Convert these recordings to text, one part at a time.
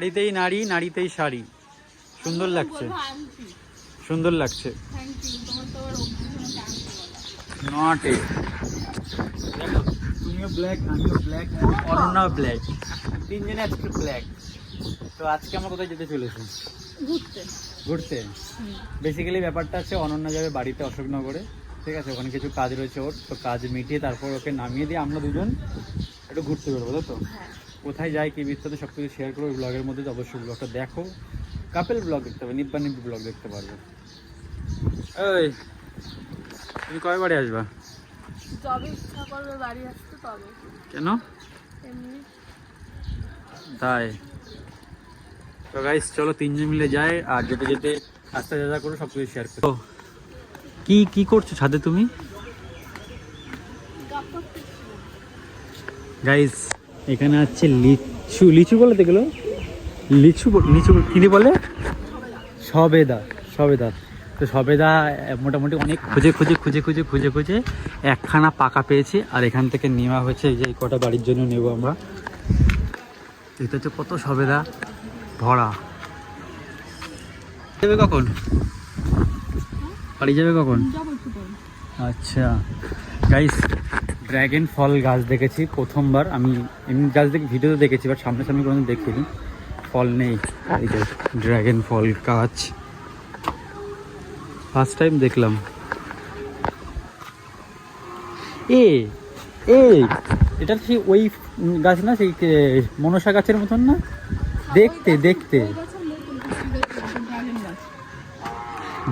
শাড়িতেই নারী নারীতেই শাড়ি সুন্দর লাগছে। সুন্দর লাগছে। নট এ তুমিও ব্ল্যাক আমিও ব্ল্যাক ব্ল্যাক তিনজনে আজকে ব্ল্যাক তো আজকে আমরা কোথায় যেতে চলেছি? ঘুরতে। ঘুরতে? বেসিক্যালি ব্যাপারটা আছে অনন্যা যাবে বাড়িতে অশোকনগরে। ঠিক আছে ওখানে কিছু কাজ রয়েছে ওর। তো কাজ মিটিয়ে তারপর ওকে নামিয়ে দিয়ে আমরা দুজন একটু ঘুরতে বেরোবো তাই তো? হ্যাঁ। কোথায় যাই কি বিস্তারিত সব কিছু শেয়ার করব ব্লগের মধ্যে তো অবশ্যই ব্লগটা দেখো। কাপেল ব্লগ দেখতে পাবে নিব্বা নিব্বি ব্লগ দেখতে পারবে। ওই তুমি কবে বাড়ি আসবা? যবে ইচ্ছা করবে বাড়ি আসতে তবে। কেন? এমনি। তাই। তো গাইস চলো তিনজন মিলে যাই আর যেতে যেতে আস্তে যা করো সব কিছু শেয়ার করো। কি কি করছ ছাদে তুমি? গাইস এখানে আছে লিচু লিচু বলে তো এগুলো? লিচু লিচু বল- কি বলে? সবেদা সবেদা। তো সবেদা মোটামুটি অনেক খুঁজে খুঁজে খুঁজে খুঁজে খুঁজে খুঁজে একখানা পাকা পেয়েছি। আর এখান থেকে নেওয়া হয়েছে যে কটা বাড়ির জন্য নেব আমরা। এটা হচ্ছে কত সবেদা? ভরা। যাবে কখন? বাড়ি যাবে কখন? আচ্ছা। গাইস ড্র্যাগন ফল গাছ দেখেছি প্রথমবার। আমি এমনি গাছ দেখে ভিডিওতে দেখেছি বাট সামনে সামনে কোনো দেখিনি। ফল নেই এই যে ড্র্যাগন ফল গাছ। ফার্স্ট টাইম দেখলাম। এ এ এটা সেই ওই গাছ না সেই মনসা গাছের মতন না? দেখতে দেখতে।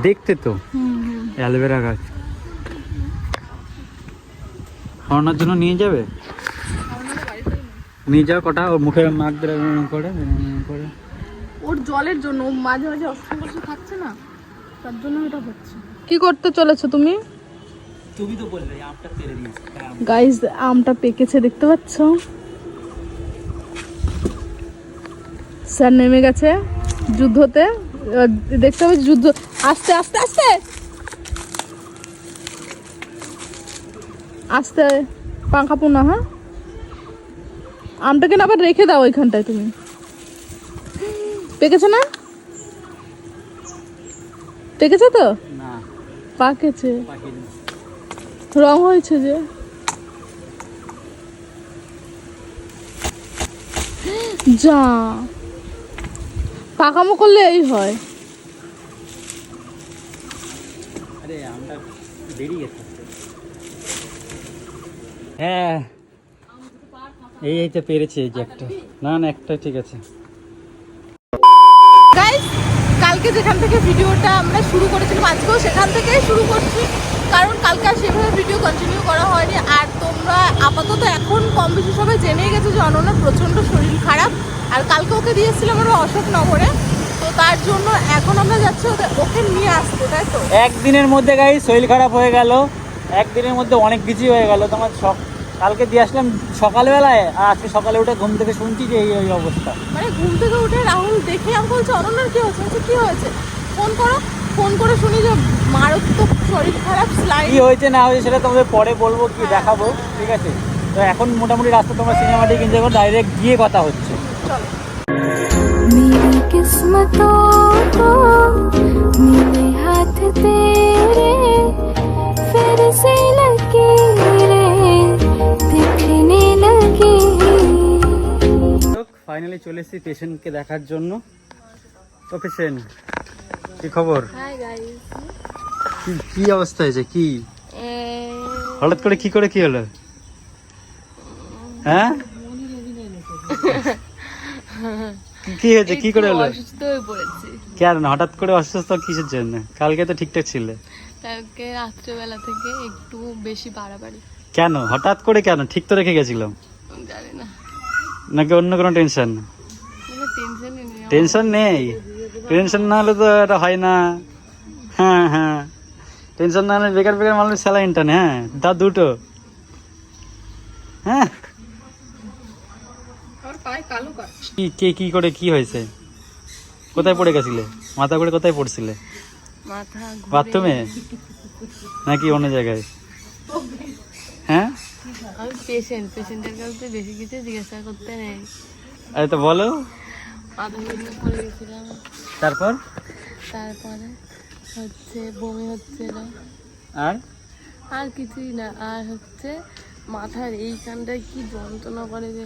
দেখতে, তো। অ্যালোভেরা গাছ। খাওয়ানোর জন্য নিয়ে যাবে। নিয়ে যাও কটা ওর মুখে দিয়ে করে করে। ওর জলের জন্য মাঝে মাঝে অসুস্থ থাকছে না তার জন্য এটা হচ্ছে। কি করতে চলেছো তুমি? তুমি তো বললে আমটা পেরে দিয়েছি। গাইস আমটা পেকেছে দেখতে পাচ্ছ? স্যার নেমে গেছে যুদ্ধতে। দেখতে হবে যুদ্ধ আস্তে আস্তে আস্তে! আস্তে পাঙ্খা পোনা হ্যাঁ? আমটাকে না আবার রেখে দাও ওইখানটায় তুমি। পেকেছে না? পেকেছে তো? পাকেছে। পাখি রং হয়েছে যে। যা। পাকামো করলে এই হয়। আরে আমটা বেরিয়ে গেছে। হ্যাঁ। এই এই তো পেরেছে এই যে একটা। না না একটা ঠিক আছে। কালকে যেখান থেকে ভিডিওটা আমরা শুরু করেছিলাম আজকেও সেখান থেকেই শুরু করছি। কারণ কালকে আর সেভাবে ভিডিও কন্টিনিউ করা হয়নি। আর তোমরা আপাতত এখন কম বেশি সবাই জেনেই গেছো যে অনন্যার প্রচণ্ড শরীর খারাপ। আর কালকে ওকে দিয়েছিলাম আমরা অশোকনগরে তো তার জন্য এখন আমরা যাচ্ছি ওকে নিয়ে আসতে তাই তো? একদিনের মধ্যে গাই শরীর খারাপ হয়ে গেল। একদিনের মধ্যে অনেক কিছুই হয়ে গেল। তোমার সব কালকে দিয়ে আসলাম সকালবেলায় আর আজকে সকালে উঠে ঘুম থেকে শুনছি যে এই এই অবস্থা মানে ঘুম থেকে উঠে রাহুল দেখে আমি বলছে অনন্যার কি হয়েছে বলছে, কি হয়েছে ফোন করো ফোন করে শুনি যে মারাত্মক শরীর খারাপ স্লাইড কি হয়েছে না হয়েছে সেটা তোমাদের পরে বলবো কি দেখাবো ঠিক আছে তো এখন মোটামুটি রাস্তা তোমার সিনেমাটি কিনতে পারো ডাইরেক্ট গিয়ে কথা হচ্ছে চলো मेरी किस्मतों को मिले हाथ तेरे फिर से लकीरें ফাইনালি চলে এসেছি পেশেন্টকে দেখার জন্য। তো পেশেন্ট কি খবর? হাই গাইস কি কি অবস্থা হয়েছে? কি? হঠাৎ করে কি করে কি হলো? হ্যাঁ? কি- কি হয়েছে? কি করে হলো? অসুস্থ হয়ে পড়েছি। কেন হঠাৎ করে অসুস্থ কিসের জন্য? কালকে তো ঠিকঠাক ছিল। কালকে রাত্রেবেলা থেকে একটু বেশি বাড়াবাড়ি। কেন? হঠাৎ করে কেন? ঠিক তো রেখে গেছিলাম। জানি না। নাকি অন্য কোনো টেনশন। টেনশন নেই। টেনশন না হলে তো এটা হয় না। হ্যাঁ হ্যাঁ। টেনশন না হলে বেকার বেকার মানুষ স্যালাইন টানে হ্যাঁ। দা দুটো। হ্যাঁ। কি কে কি করে কি হয়েছে? কোথায় পড়ে গেছিলে? মাথা করে কোথায় পড়ছিলে? বাথরুমে নাকি অন্য জায়গায়? হ্যাঁ? আমি পেশেন্ট পেশেন্টের কাছে বেশি কিছু জিজ্ঞাসা করতে নেই। আরে তো বলো। মাথা পড়ে গেছিলাম। তারপর? তারপরে হচ্ছে বমি হচ্ছিল। আর? আর কিছুই না আর হচ্ছে মাথার এই এইখানটায় কি যন্ত্রণা করে যে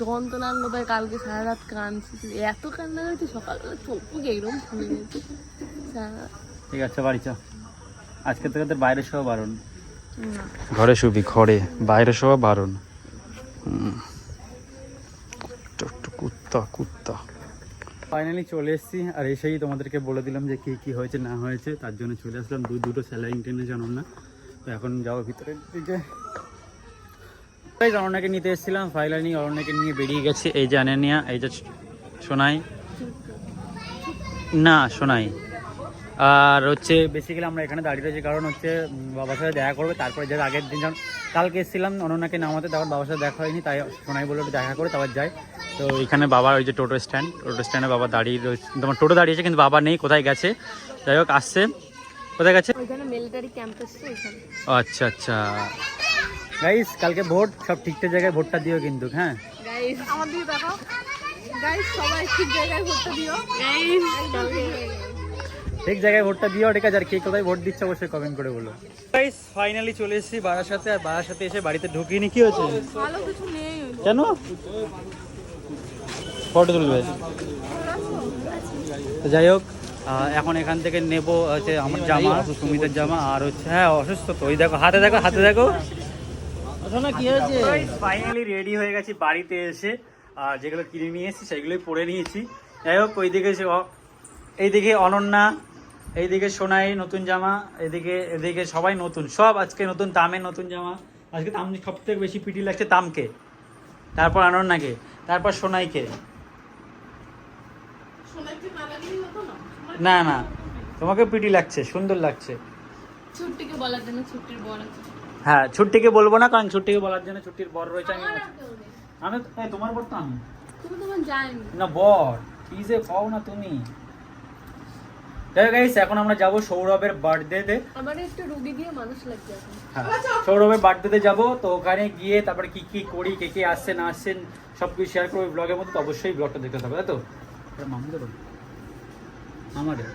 যন্ত্রণার মতো কালকে সারা রাত কাঁদছি। এত কান্না হয়েছে সকালবেলা চোখ এরকম ফুলে গেছে। ঠিক আছে বাড়ি চ। আজকে থেকে তোর বাইরে শোয়া বারণ ঘরে শুবি, ঘরে। বাইরে শোয়া বারণ। কুত্তা কুত্তা। ফাইনালি চলে এসেছি, আর এসেই তোমাদেরকে বলে দিলাম যে কি কি হয়েছে, না হয়েছে, তার জন্য চলে আসলাম। দু দুটো স্যালাইন টেনে জানো না। তো এখন যাব ভিতরের দিকে। অরণ্যাকে নিতে এসেছিলাম ফাইনালি অরণ্যাকে নিয়ে বেরিয়ে গেছে। এই যে আনেনিয়া, এই যে সোনাই। না, সোনাই। আর হচ্ছে বেসিক্যালি আমরা এখানে দাঁড়িয়ে রয়েছি কারণ হচ্ছে বাবার সাথে দেখা করবে। তারপরে যে আগের দিন যখন কালকে এসেছিলাম অনন্যাকে নামাতে তখন বাবার সাথে দেখা হয়নি তাই সোনাই বলল একটু দেখা করে তারপর যাই। তো এখানে বাবার ওই যে টোটো স্ট্যান্ড টোটো স্ট্যান্ডে বাবা দাঁড়িয়ে রয়েছে। তোমার টোটো দাঁড়িয়েছে কিন্তু বাবা নেই কোথায় গেছে? যাই হোক আসছে। কোথায় গেছে? আচ্ছা আচ্ছা। গাইস কালকে ভোট সব ঠিকঠাক জায়গায় ভোটটা দিও কিন্তু হ্যাঁ? আমার দিকে দেখাও গাইস সবাই ঠিক জায়গায় ভোটটা দিও। গাইস ঠিক জায়গায় ভোটটা দিও ঠিক আছে আর কে কোথায় ভোট দিচ্ছে অবশ্যই কমেন্ট করে বলো। গাইস ফাইনালি চলে এসেছি বাড়ার সাথে আর বাড়ার সাথে এসে বাড়িতে ঢুকিনি কি হয়েছে? ভালো কিছু নেই কেন? ফটো তুলবে যাই হোক এখন এখান থেকে নেব হচ্ছে আমার জামা সুমিতের জামা আর হচ্ছে হ্যাঁ অসুস্থ তো। ওই দেখো হাতে দেখো হাতে দেখো। কি হয়েছে? ফাইনালি রেডি হয়ে গেছি বাড়িতে এসে। আর যেগুলো কিনে নিয়ে এসেছি সেগুলোই পরে নিয়েছি। যাই হোক ওইদিকে এসে অ- এইদিকে অনন্যা এইদিকে সোনাই নতুন জামা এদিকে এদিকে সবাই নতুন সব আজকে নতুন তামের নতুন জামা। আজকে তাম সব থেকে বেশি পিটি লাগছে তামকে। তারপর অনন্যাকে তারপর সোনাইকে। না? না তোমাকে পিটি লাগছে সুন্দর লাগছে। বলার জন্য হ্যাঁ ছুট্টিকে বলব না কারণ ছুট্টিকে বলার জন্য ছুট্টির বর রয়েছে আমি আমি তোমার বর তো আমি। তুমি না বর কি যে পাও না তুমি। যাই গাইস এখন আমরা যাব সৌরভের বার্থডেতে আমার একটু রুগী দিয়ে মানুষ লাগছে এখন। হ্যাঁ সৌরভের বার্থডেতে যাব তো ওখানে গিয়ে তারপরে কি কি করি কে কে আসছে না আসছেন সব কিছু শেয়ার করব ব্লগের মধ্যে তো অবশ্যই ব্লগটা দেখতে হবে তাই তো? এটা মামুদের? আমাদের।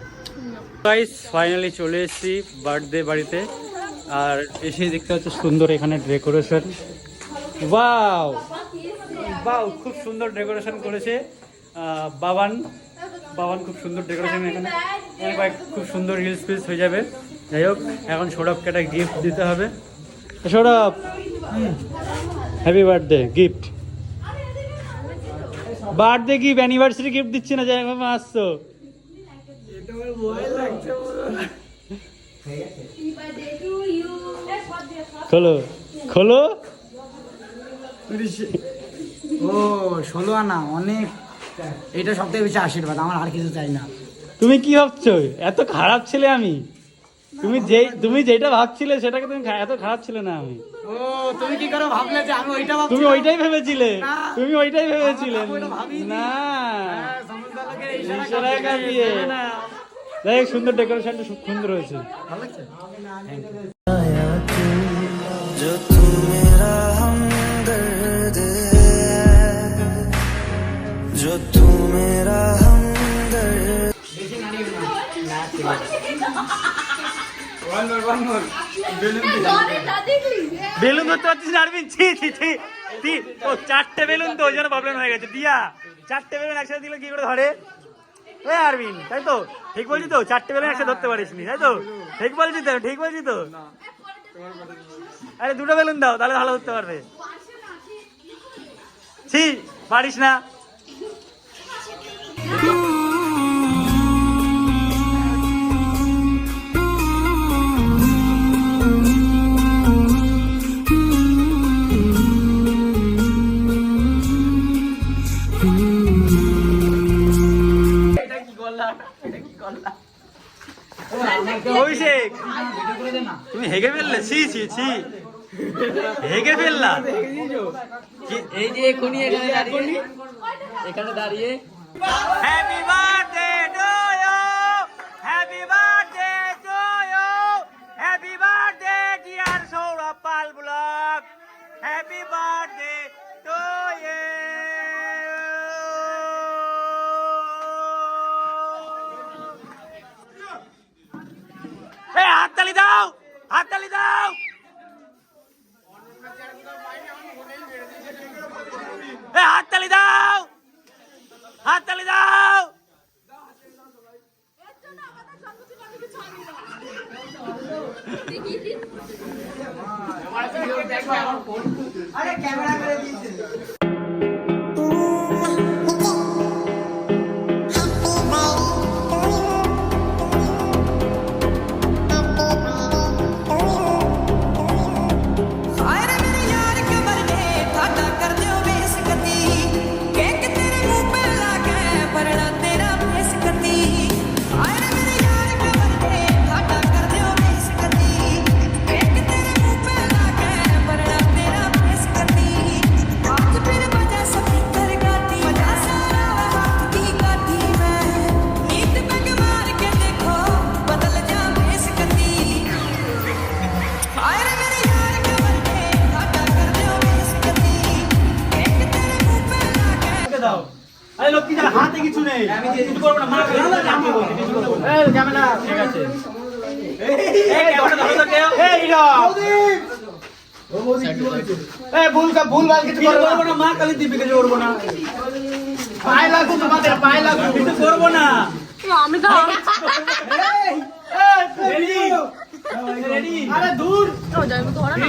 গাইস ফাইনালি চলে এসেছি বার্থডে বাড়িতে। আর এসে দেখতে হচ্ছে সুন্দর এখানে ডেকোরেশন ওয়াও বাও খুব সুন্দর ডেকোরেশন করেছে বাবান। বাবান খুব সুন্দর ডেকোরেশন এখানে। কয়েক খুব সুন্দর রিলস ফিলস হয়ে যাবে। যাই হোক এখন সৌরভকে একটা গিফট দিতে হবে। Sourav! Happy birthday gift birthday gift anniversary gift দিচ্ছি না যাই হোক আসছো। খোলো খোলো। ও ষোলো আনা অনেক। এটা সব থেকে বেশি আশীর্বাদ আমার আর কিছু চাই না। তুমি কি ভাবছ? এত খারাপ ছেলে আমি। তুমি যে তুমি যেটা ভাবছিলে সেটাকে তুমি এত খারাপ ছিলে না আমি। ও তুমি কি করে ভাবলে যে আমি ওইটা ভাবছি তুমি ওইটাই ভেবেছিলে। তুমি ওইটাই ভেবেছিলে। না। ইশারা না। যাই সুন্দর ডেকোরেশনটা খুব সুন্দর হয়েছে। ভালো লাগছে? বেলুন ধরতে পারছিস না, আরবিন? ছি ছি ছি ও, চারটে বেলুন তো, ওই জন্য প্রবলেম হয়ে গেছে। দিয়া, চারটে বেলুন একসাথে দিলে, কি করে ধরে? এ, আরবিন, তাই তো? ঠিক বলছি তো, চারটে বেলুন একসাথে ধরতে পারিস নি তাই তো? ঠিক বলছি তো, ঠিক বলছি তো। আরে, দুটো বেলুন দাও, তাহলে ভালো ধরতে পারবে। ছি, পারিস না। অভিষেক। তুমি হেগে ফেললে? ছি ছি ছি। হেগে ফেললা? এই যে এখনই এখানে দাঁড়িয়ে এখানে দাঁড়িয়ে হ্যাপি বার্থডে ভুল ভুল ভালো কিছু করব না। মা কালী দিবি কিছু করব না। পায়ে লাগু তোমাদের পায়ে লাগু। কিছু করব না। আমি তো আরে দূর। তো ওরা না।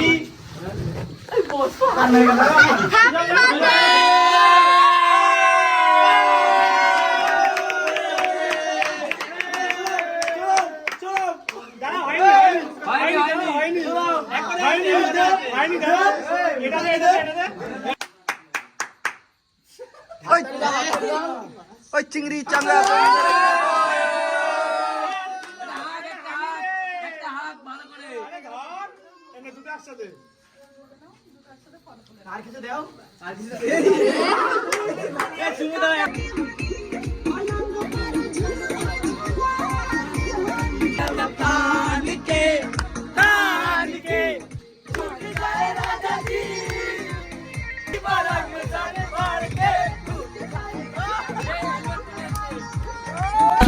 ওই চিংড়ি চাঙ্গা আর কিছু দেও? আর কিছু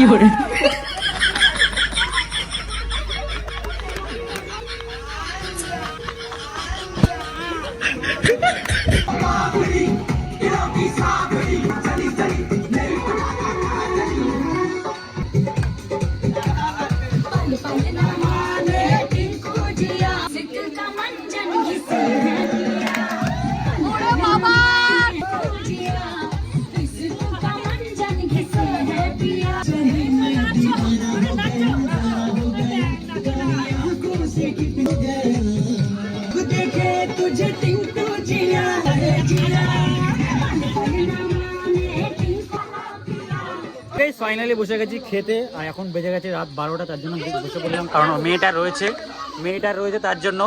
有人 ফাইনালি বসে গেছি খেতে আর এখন বেজে গেছে রাত বারোটা তার জন্য বসে পড়লাম। কারণ মেয়েটা রয়েছে মেয়েটা রয়েছে তার জন্য।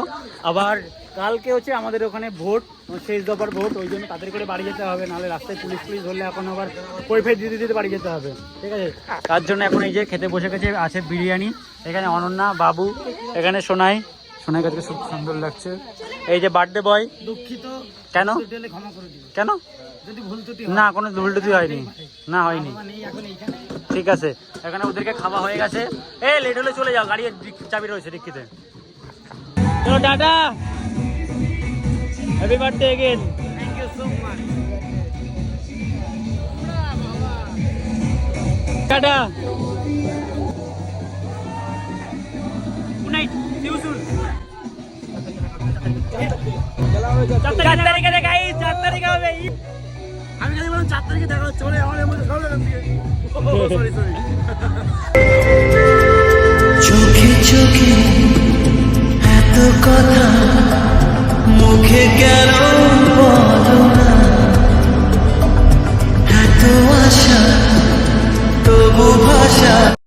আবার কালকে হচ্ছে আমাদের ওখানে ভোট শেষ দফার ভোট ওই জন্য তাদের করে বাড়ি যেতে হবে নাহলে রাস্তায় পুলিশ পুলিশ ধরলে এখন আবার কৈফের দিতে দিতে বাড়ি যেতে হবে। ঠিক আছে? তার জন্য এখন এই যে খেতে বসে গেছে আছে বিরিয়ানি এখানে অনন্যা বাবু এখানে সোনাই। সোনাই কাছে খুব সুন্দর লাগছে। এই যে বার্থডে বয় দুঃখিত। কেন? করে দিও। কেন? ভুল ত্রুটি না কোনো হয়নি। না হয়নি। এখন এইখানে ঠিক আছে। এখানে ওদেরকে খাওয়া হয়ে গেছে। এ লেট হলে চলে যাও গাড়ির চাবি রয়েছে ডিক্কিতে চলো ta ta. Happy birthday again thank you so much ta ta. Good night see you soon চার তারিখে দেখাই চার তারিখে হবে আমি খালি বললাম চার তারিখে দেখা হচ্ছে মানে আমার এমন সব সরি সরি চোখে চোখে এত কথা, মুখে গেল বলো না? এত আশা, তবু ভাষা